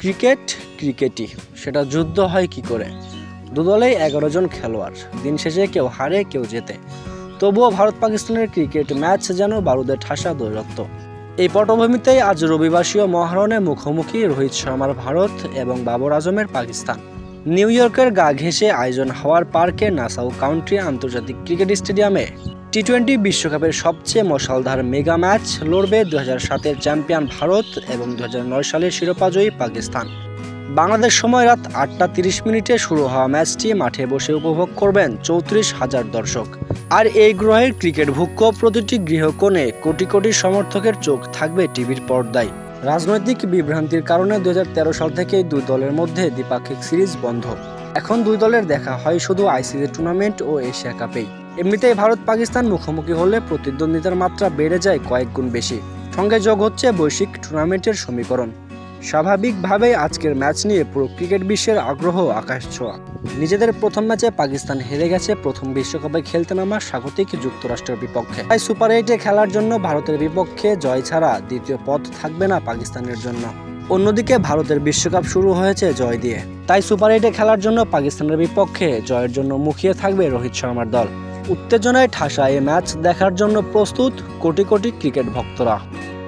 Cricket ক্রিকেটই। সেটা যুদ্ধ হয় কি করে? দুদলেই এগারো জন খেলোয়াড়। দিন শেষে কেউ হারে, কেউ জেতে। তবুও ভারত পাকিস্তানের ক্রিকেট ম্যাচ যেন বারুদের ঠাসা দৈরত্ব। এই পটভূমিতেই আজ রবিবাসীয় মহারণে মুখোমুখি রোহিত শর্মার ভারত এবং বাবর আজমের পাকিস্তান। নিউ ইয়র্কের গা ঘেঁষে আয়োজন হওয়ার পার্কে নাসাউ কাউন্টি আন্তর্জাতিক ক্রিকেট স্টেডিয়ামে টি টোয়েন্টি বিশ্বকাপের সবচেয়ে মশালধার মেগা ম্যাচ লড়বে দু সাতের চ্যাম্পিয়ন ভারত এবং দু সালের শিরোপাজয়ী পাকিস্তান। বাংলাদেশ সময় রাত আটটা তিরিশ মিনিটে শুরু হওয়া ম্যাচটি মাঠে বসে উপভোগ করবেন চৌত্রিশ হাজার দর্শক। আর এই গ্রহের ক্রিকেট ভুক্য প্রতিটি গৃহকোণে কোটি কোটি সমর্থকের চোখ থাকবে টিভির পর্দায়। রাজনৈতিক বিভ্রান্তির কারণে দুই হাজার তেরো সাল থেকেই দুই দলের মধ্যে দ্বিপাক্ষিক সিরিজ বন্ধ। এখন দুই দলের দেখা হয় শুধু আইসিসি টুর্নামেন্ট ও এশিয়া কাপেই। এমনিতেই ভারত পাকিস্তান মুখোমুখি হলে প্রতিদ্বন্দ্বিতার মাত্রা বেড়ে যায় কয়েক গুণ বেশি। সঙ্গে যোগ হচ্ছে বৈশ্বিক টুর্নামেন্টের সমীকরণ। স্বাভাবিকভাবেই আজকের ম্যাচ নিয়ে পুরো ক্রিকেট বিশ্বের আগ্রহ আকাশ ছোঁয়া। নিজেদের প্রথম ম্যাচে পাকিস্তান হেরে গেছে, প্রথম বিশ্বকাপে খেলতে নামা স্বাগতিক যুক্তরাষ্ট্রের বিপক্ষে। তাই সুপার এইটে খেলার জন্য ভারতের বিপক্ষে জয় ছাড়া দ্বিতীয় পথ থাকবে না পাকিস্তানের জন্য। অন্যদিকে ভারতের বিশ্বকাপ শুরু হয়েছে জয় দিয়ে। তাই সুপার এইটে খেলার জন্য পাকিস্তানের বিপক্ষে জয়ের জন্য মুখিয়ে থাকবে রোহিত শর্মার দল। উত্তেজনায় ঠাসা এই ম্যাচ দেখার জন্য প্রস্তুত কোটি কোটি ক্রিকেট ভক্তরা।